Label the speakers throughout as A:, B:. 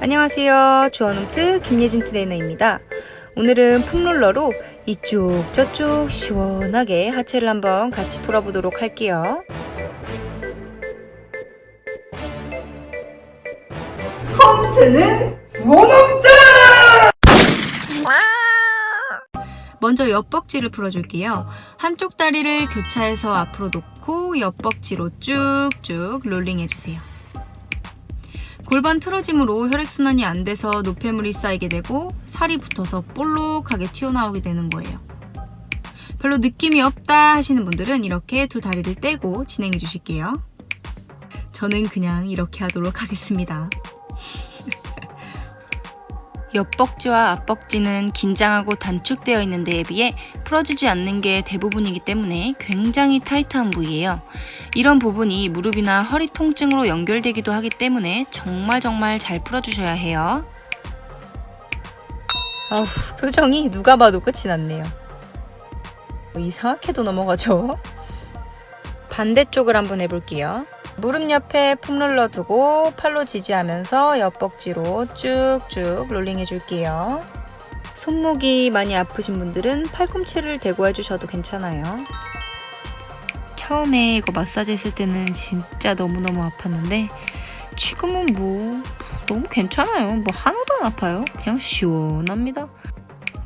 A: 안녕하세요. 주원홈트 김예진 트레이너입니다. 오늘은 폼롤러로 이쪽 저쪽 시원하게 하체를 한번 같이 풀어보도록 할게요. 홈트는 원홈트! 먼저 옆벅지를 풀어줄게요. 한쪽 다리를 교차해서 앞으로 놓고 옆벅지로 쭉쭉 롤링 해주세요. 골반 틀어짐으로 혈액순환이 안 돼서 노폐물이 쌓이게 되고 살이 붙어서 볼록하게 튀어나오게 되는 거예요. 별로 느낌이 없다 하시는 분들은 이렇게 두 다리를 떼고 진행해 주실게요. 저는 그냥 이렇게 하도록 하겠습니다. 옆벅지와 앞벅지는 긴장하고 단축되어 있는 데에 비해 풀어지지 않는 게 대부분이기 때문에 굉장히 타이트한 부위예요. 이런 부분이 무릎이나 허리 통증으로 연결되기도 하기 때문에 정말 정말 잘 풀어주셔야 해요. 아우, 표정이 누가 봐도 끝이 났네요. 뭐 이상하게도 넘어가죠? 반대쪽을 한번 해볼게요. 무릎 옆에 폼롤러 두고 팔로 지지하면서 옆벅지로 쭉쭉 롤링 해줄게요. 손목이 많이 아프신 분들은 팔꿈치를 대고 해주셔도 괜찮아요. 처음에 이거 마사지 했을 때는 진짜 너무너무 아팠는데 지금은 뭐 너무 괜찮아요. 뭐 하나도 안 아파요. 그냥 시원합니다.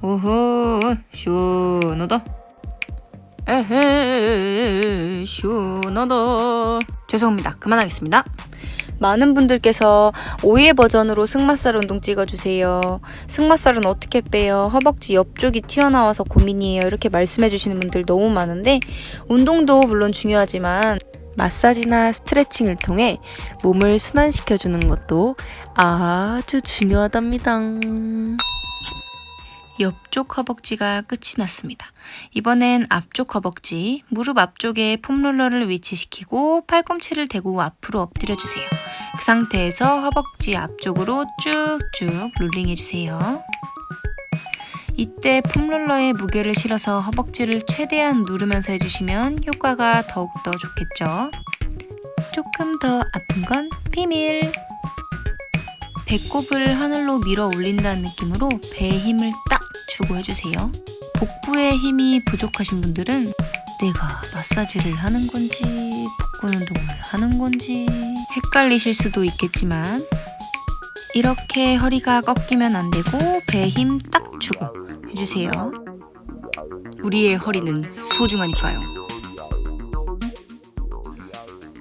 A: 오호 시원하다. 에헤 시원하다. 죄송합니다. 그만하겠습니다. 많은 분들께서 오이의 버전으로 승마살 운동 찍어주세요. 승마살은 어떻게 빼요? 허벅지 옆쪽이 튀어나와서 고민이에요. 이렇게 말씀해 주시는 분들 너무 많은데 운동도 물론 중요하지만 마사지나 스트레칭을 통해 몸을 순환시켜주는 것도 아주 중요하답니다. 옆쪽 허벅지가 끝이 났습니다. 이번엔 앞쪽 허벅지, 무릎 앞쪽에 폼롤러를 위치시키고 팔꿈치를 대고 앞으로 엎드려 주세요. 그 상태에서 허벅지 앞쪽으로 쭉쭉 롤링 해주세요. 이때 폼롤러에 무게를 실어서 허벅지를 최대한 누르면서 해주시면 효과가 더욱더 좋겠죠. 조금 더 아픈 건 비밀. 배꼽을 하늘로 밀어 올린다는 느낌으로 배에 힘을 딱 주고 해주세요. 복부에 힘이 부족하신 분들은 내가 마사지를 하는 건지 복부 운동을 하는 건지 헷갈리실 수도 있겠지만 이렇게 허리가 꺾이면 안 되고 배에 힘 딱 주고 해주세요. 우리의 허리는 소중하니까요.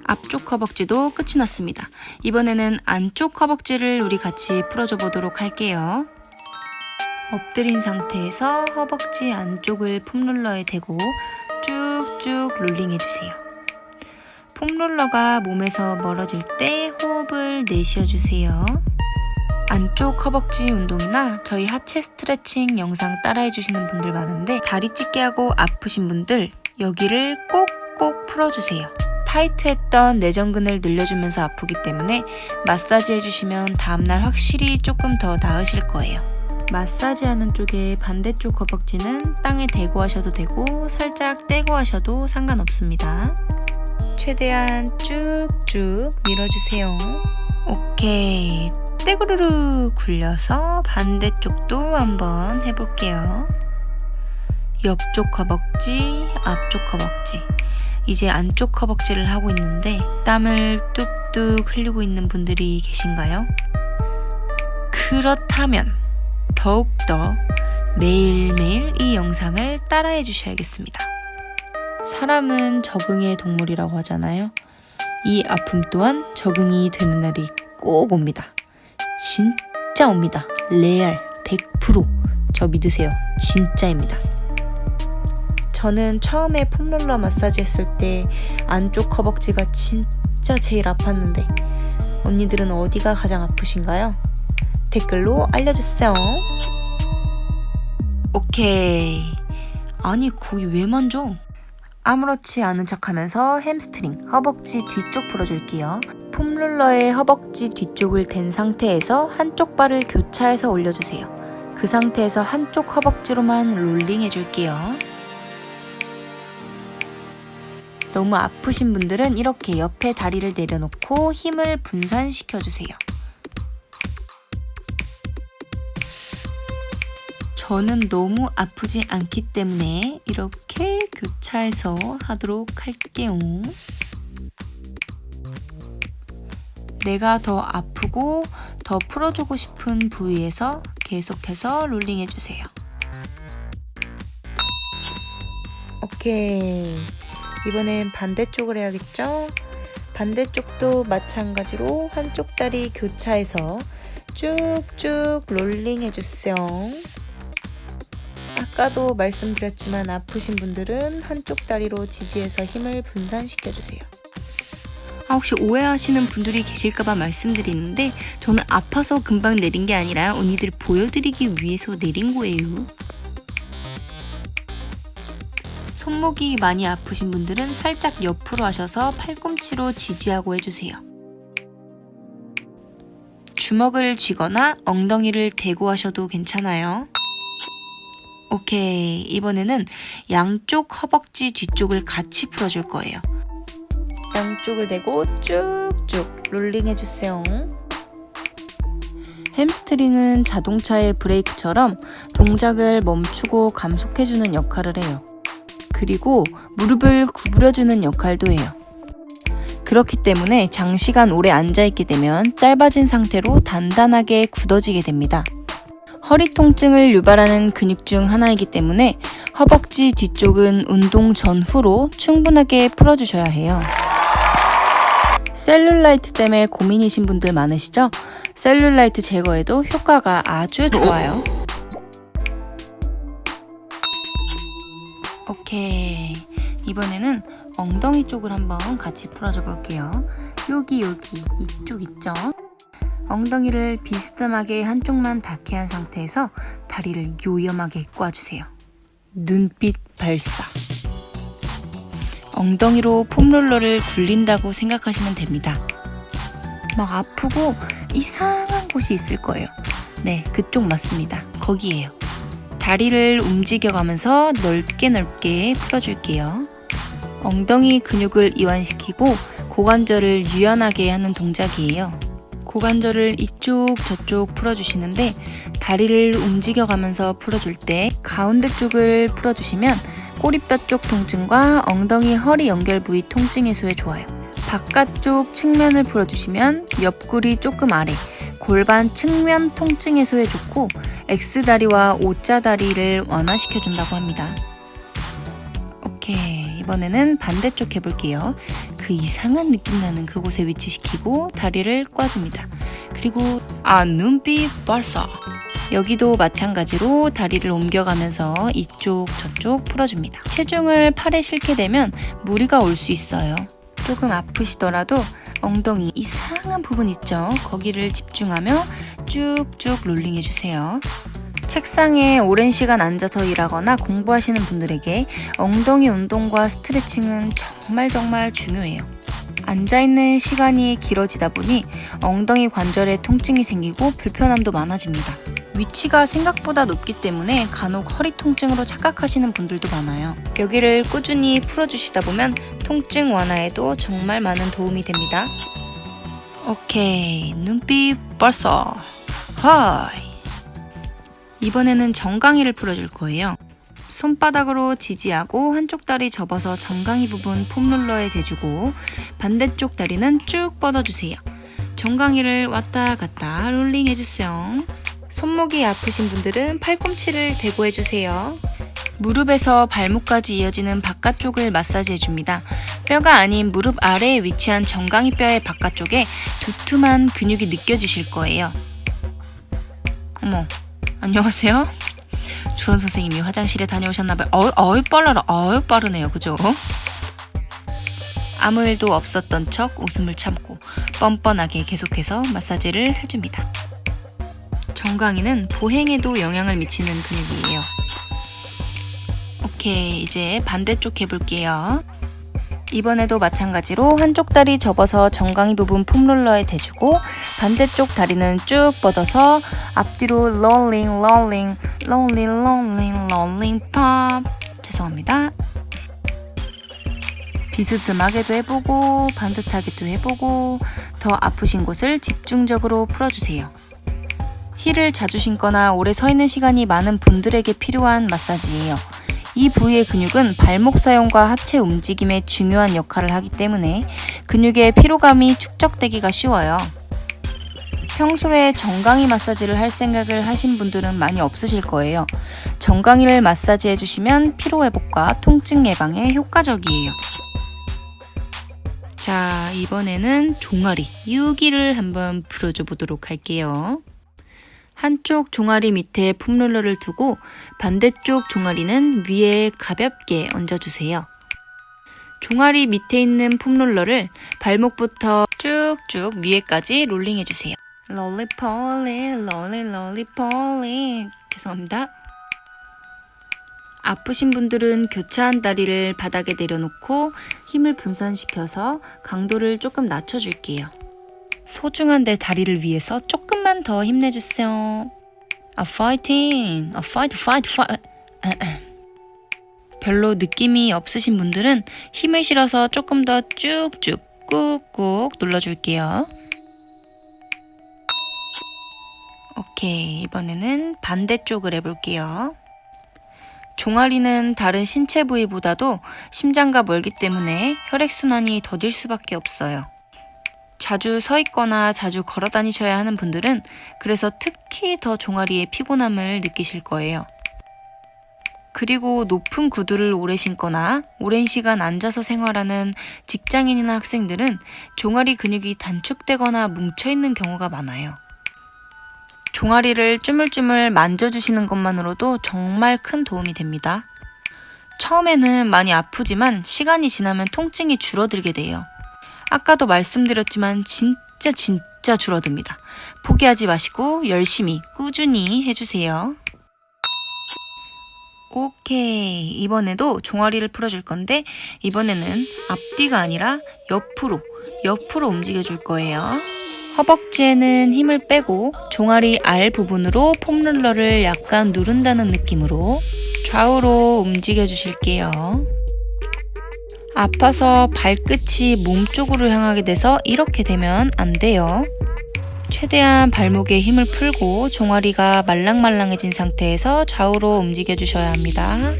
A: 앞쪽 허벅지도 끝이 났습니다. 이번에는 안쪽 허벅지를 우리 같이 풀어줘 보도록 할게요. 엎드린 상태에서 허벅지 안쪽을 폼롤러에 대고 쭉쭉 롤링 해주세요. 폼롤러가 몸에서 멀어질 때 호흡을 내쉬어주세요. 안쪽 허벅지 운동이나 저희 하체 스트레칭 영상 따라해주시는 분들 많은데 다리 찢게 하고 아프신 분들 여기를 꼭꼭 풀어주세요. 타이트했던 내전근을 늘려주면서 아프기 때문에 마사지 해주시면 다음날 확실히 조금 더 나으실 거예요. 마사지 하는 쪽에 반대쪽 허벅지는 땅에 대고 하셔도 되고 살짝 떼고 하셔도 상관없습니다. 최대한 쭉쭉 밀어주세요. 오케이. 떼구르르 굴려서 반대쪽도 한번 해볼게요. 옆쪽 허벅지, 앞쪽 허벅지. 이제 안쪽 허벅지를 하고 있는데 땀을 뚝뚝 흘리고 있는 분들이 계신가요? 그렇다면 더욱더 매일매일 이 영상을 따라해 주셔야겠습니다. 사람은 적응의 동물이라고 하잖아요. 이 아픔 또한 적응이 되는 날이 꼭 옵니다. 진짜 옵니다. 레알 100%저 믿으세요. 진짜입니다. 저는 처음에 폼롤러 마사지 했을 때 안쪽 허벅지가 진짜 제일 아팠는데 언니들은 어디가 가장 아프신가요? 댓글로 알려주세요. 오케이. 아니 거기 왜 만져? 아무렇지 않은 척 하면서 햄스트링, 허벅지 뒤쪽 풀어줄게요. 폼롤러의 허벅지 뒤쪽을 댄 상태에서 한쪽 발을 교차해서 올려주세요. 그 상태에서 한쪽 허벅지로만 롤링 해줄게요. 너무 아프신 분들은 이렇게 옆에 다리를 내려놓고 힘을 분산시켜 주세요. 저는 너무 아프지 않기 때문에 이렇게 교차해서 하도록 할게요. 내가 더 아프고 더 풀어주고 싶은 부위에서 계속해서 롤링 해주세요. 오케이. 이번엔 반대쪽을 해야겠죠? 반대쪽도 마찬가지로 한쪽 다리 교차해서 쭉쭉 롤링 해주세요. 아까도 말씀드렸지만 아프신 분들은 한쪽 다리로 지지해서 힘을 분산시켜주세요. 아, 혹시 오해하시는 분들이 계실까봐 말씀드리는데 저는 아파서 금방 내린 게 아니라 언니들 보여드리기 위해서 내린 거예요. 손목이 많이 아프신 분들은 살짝 옆으로 하셔서 팔꿈치로 지지하고 해주세요. 주먹을 쥐거나 엉덩이를 대고 하셔도 괜찮아요. 오케이. 이번에는 양쪽 허벅지 뒤쪽을 같이 풀어줄 거예요. 양쪽을 대고 쭉쭉 롤링 해주세요. 햄스트링은 자동차의 브레이크처럼 동작을 멈추고 감속해주는 역할을 해요. 그리고 무릎을 구부려주는 역할도 해요. 그렇기 때문에 장시간 오래 앉아있게 되면 짧아진 상태로 단단하게 굳어지게 됩니다. 허리 통증을 유발하는 근육 중 하나이기 때문에 허벅지 뒤쪽은 운동 전후로 충분하게 풀어주셔야 해요. 셀룰라이트 때문에 고민이신 분들 많으시죠? 셀룰라이트 제거에도 효과가 아주 좋아요. 오케이. 이번에는 엉덩이 쪽을 한번 같이 풀어줘 볼게요. 여기, 여기, 이쪽 있죠? 엉덩이를 비스듬하게 한쪽만 닿게 한 상태에서 다리를 요염하게 꽈주세요. 눈빛 발사. 엉덩이로 폼롤러를 굴린다고 생각하시면 됩니다. 막 아프고 이상한 곳이 있을 거예요. 네, 그쪽 맞습니다. 거기에요. 다리를 움직여가면서 넓게 넓게 풀어줄게요. 엉덩이 근육을 이완시키고 고관절을 유연하게 하는 동작이에요. 고관절을 이쪽 저쪽 풀어주시는데 다리를 움직여가면서 풀어줄 때 가운데 쪽을 풀어주시면 꼬리뼈 쪽 통증과 엉덩이 허리 연결 부위 통증 해소에 좋아요. 바깥쪽 측면을 풀어주시면 옆구리 조금 아래 골반 측면 통증 해소에 좋고 X다리와 O자 다리를 완화시켜준다고 합니다. 오케이 이번에는 반대쪽 해볼게요. 그 이상한 느낌 나는 그곳에 위치시키고 다리를 꽈줍니다. 그리고 아 눈빛 발사 여기도 마찬가지로 다리를 옮겨가면서 이쪽 저쪽 풀어줍니다. 체중을 팔에 싣게 되면 무리가 올 수 있어요. 조금 아프시더라도 엉덩이 이상한 부분 있죠? 거기를 집중하며 쭉쭉 롤링 해주세요. 책상에 오랜 시간 앉아서 일하거나 공부하시는 분들에게 엉덩이 운동과 스트레칭은 정말 정말 중요해요. 앉아있는 시간이 길어지다 보니 엉덩이 관절에 통증이 생기고 불편함도 많아집니다. 위치가 생각보다 높기 때문에 간혹 허리 통증으로 착각하시는 분들도 많아요. 여기를 꾸준히 풀어주시다 보면 통증 완화에도 정말 많은 도움이 됩니다. 오케이, 눈빛 벌써. 하이. 이번에는 정강이를 풀어줄 거예요. 손바닥으로 지지하고 한쪽 다리 접어서 정강이 부분 폼롤러에 대주고 반대쪽 다리는 쭉 뻗어주세요. 정강이를 왔다 갔다 롤링 해주세요. 손목이 아프신 분들은 팔꿈치를 대고 해주세요. 무릎에서 발목까지 이어지는 바깥쪽을 마사지 해줍니다. 뼈가 아닌 무릎 아래에 위치한 정강이 뼈의 바깥쪽에 두툼한 근육이 느껴지실 거예요. 어머, 안녕하세요. 주원 선생님이 화장실에 다녀오셨나봐요. 어이, 빨라라. 어이 빠르네요. 그죠? 아무 일도 없었던 척 웃음을 참고 뻔뻔하게 계속해서 마사지를 해줍니다. 정강이는 보행에도 영향을 미치는 근육이에요. 오케이, 이제 반대쪽 해볼게요. 이번에도 마찬가지로 한쪽 다리 접어서 정강이 부분 폼롤러에 대주고 반대쪽 다리는 쭉 뻗어서 앞뒤로 롤링 롤링 롤링 롤링 롤링 팝 죄송합니다. 비스듬하게도 해보고 반듯하게도 해보고 더 아프신 곳을 집중적으로 풀어주세요. 힐을 자주 신거나 오래 서 있는 시간이 많은 분들에게 필요한 마사지예요. 이 부위의 근육은 발목 사용과 하체 움직임에 중요한 역할을 하기 때문에 근육의 피로감이 축적되기가 쉬워요. 평소에 정강이 마사지를 할 생각을 하신 분들은 많이 없으실 거예요. 정강이를 마사지 해주시면 피로회복과 통증 예방에 효과적이에요. 자, 이번에는 종아리, 유기를 한번 풀어줘 보도록 할게요. 한쪽 종아리 밑에 폼롤러를 두고 반대쪽 종아리는 위에 가볍게 얹어주세요. 종아리 밑에 있는 폼롤러를 발목부터 쭉쭉 위에까지 롤링해주세요. 롤리폴리, 롤리, 롤리폴리. 죄송합니다. 아프신 분들은 교차한 다리를 바닥에 내려놓고 힘을 분산시켜서 강도를 조금 낮춰줄게요. 소중한 내 다리를 위해서 조금만 더 힘내주세요. 아, 파이팅! 아, 파이트, 파이트, 파이트. 별로 느낌이 없으신 분들은 힘을 실어서 조금 더 쭉쭉 꾹꾹 눌러줄게요. 오케이, 이번에는 반대쪽을 해볼게요. 종아리는 다른 신체 부위보다도 심장과 멀기 때문에 혈액순환이 더딜 수밖에 없어요. 자주 서 있거나 자주 걸어 다니셔야 하는 분들은 그래서 특히 더 종아리의 피곤함을 느끼실 거예요. 그리고 높은 구두를 오래 신거나 오랜 시간 앉아서 생활하는 직장인이나 학생들은 종아리 근육이 단축되거나 뭉쳐있는 경우가 많아요. 종아리를 쭈물쭈물 만져주시는 것만으로도 정말 큰 도움이 됩니다. 처음에는 많이 아프지만 시간이 지나면 통증이 줄어들게 돼요. 아까도 말씀드렸지만 진짜 진짜 줄어듭니다. 포기하지 마시고 열심히 꾸준히 해주세요. 오케이. 이번에도 종아리를 풀어줄 건데, 이번에는 앞뒤가 아니라 옆으로, 옆으로 움직여줄 거예요. 허벅지에는 힘을 빼고 종아리 알 부분으로 폼롤러를 약간 누른다는 느낌으로 좌우로 움직여 주실게요. 아파서 발끝이 몸 쪽으로 향하게 돼서 이렇게 되면 안 돼요. 최대한 발목에 힘을 풀고 종아리가 말랑말랑해진 상태에서 좌우로 움직여 주셔야 합니다.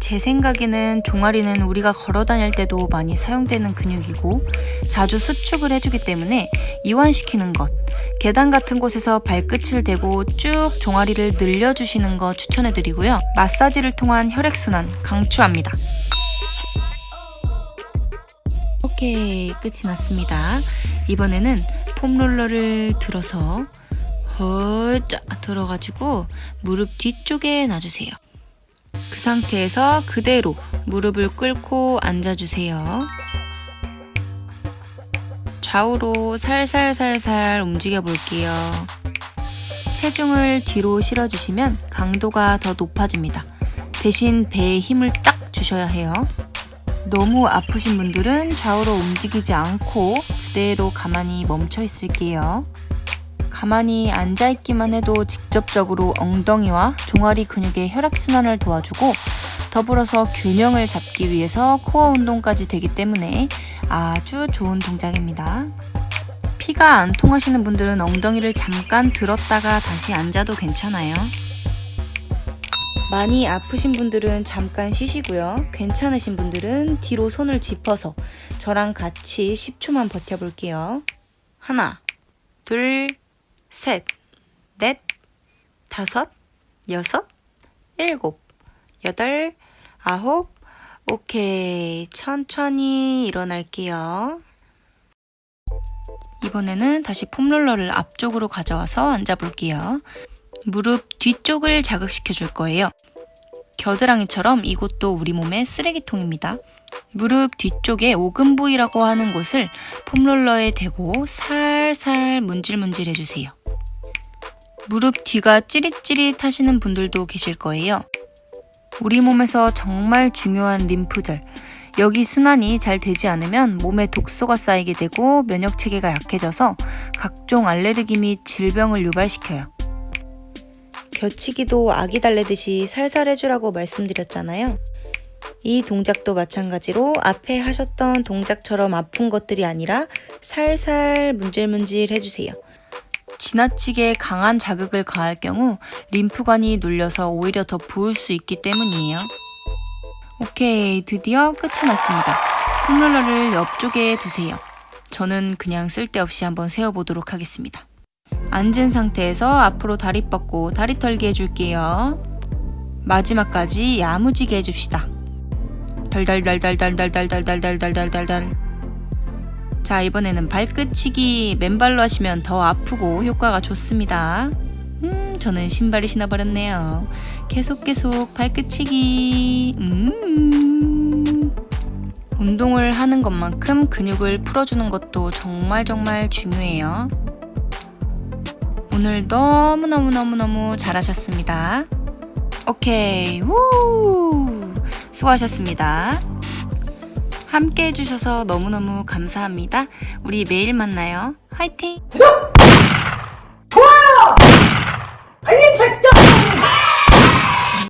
A: 제 생각에는 종아리는 우리가 걸어 다닐 때도 많이 사용되는 근육이고 자주 수축을 해주기 때문에 이완시키는 것, 계단 같은 곳에서 발끝을 대고 쭉 종아리를 늘려주시는 거 추천해드리고요. 마사지를 통한 혈액순환 강추합니다. 오케이, 끝이 났습니다. 이번에는 폼롤러를 들어서 허짜 들어가지고 무릎 뒤쪽에 놔주세요. 그 상태에서 그대로 무릎을 꿇고 앉아주세요. 좌우로 살살살살 움직여 볼게요. 체중을 뒤로 실어주시면 강도가 더 높아집니다. 대신 배에 힘을 딱 주셔야 해요. 너무 아프신 분들은 좌우로 움직이지 않고 그대로 가만히 멈춰 있을게요. 가만히 앉아있기만 해도 직접적으로 엉덩이와 종아리 근육의 혈액순환을 도와주고 더불어서 균형을 잡기 위해서 코어 운동까지 되기 때문에 아주 좋은 동작입니다. 피가 안 통하시는 분들은 엉덩이를 잠깐 들었다가 다시 앉아도 괜찮아요. 많이 아프신 분들은 잠깐 쉬시고요. 괜찮으신 분들은 뒤로 손을 짚어서 저랑 같이 10초만 버텨볼게요. 하나, 둘, 셋, 넷, 다섯, 여섯, 일곱, 여덟, 아홉, 오케이. 천천히 일어날게요. 이번에는 다시 폼롤러를 앞쪽으로 가져와서 앉아볼게요. 무릎 뒤쪽을 자극시켜 줄 거예요. 겨드랑이처럼 이곳도 우리 몸의 쓰레기통입니다. 무릎 뒤쪽에 오금 부위라고 하는 곳을 폼롤러에 대고 살살 문질문질 해주세요. 무릎 뒤가 찌릿찌릿 하시는 분들도 계실 거예요. 우리 몸에서 정말 중요한 림프절. 여기 순환이 잘 되지 않으면 몸에 독소가 쌓이게 되고 면역 체계가 약해져서 각종 알레르기 및 질병을 유발시켜요. 겨치기도 아기 달래듯이 살살 해주라고 말씀드렸잖아요. 이 동작도 마찬가지로 앞에 하셨던 동작처럼 아픈 것들이 아니라 살살 문질문질 해주세요. 지나치게 강한 자극을 가할 경우 림프관이 눌려서 오히려 더 부을 수 있기 때문이에요. 오케이, 드디어 끝이 났습니다. 폼롤러를 옆쪽에 두세요. 저는 그냥 쓸데없이 한번 세워보도록 하겠습니다. 앉은 상태에서 앞으로 다리 뻗고 다리 털기 해줄게요. 마지막까지 야무지게 해줍시다. 덜덜덜덜덜덜덜덜덜덜덜덜. 자, 이번에는 발끝치기 맨발로 하시면 더 아프고 효과가 좋습니다. 음, 저는 신발을 신어버렸네요. 계속 계속 발끝치기. 음. 운동을 하는 것만큼 근육을 풀어주는 것도 정말 정말 중요해요. 오늘 너무너무너무너무 잘하셨습니다. 오케이, 우! 수고하셨습니다. 함께 해주셔서 너무너무 감사합니다. 우리 매일 만나요. 화이팅!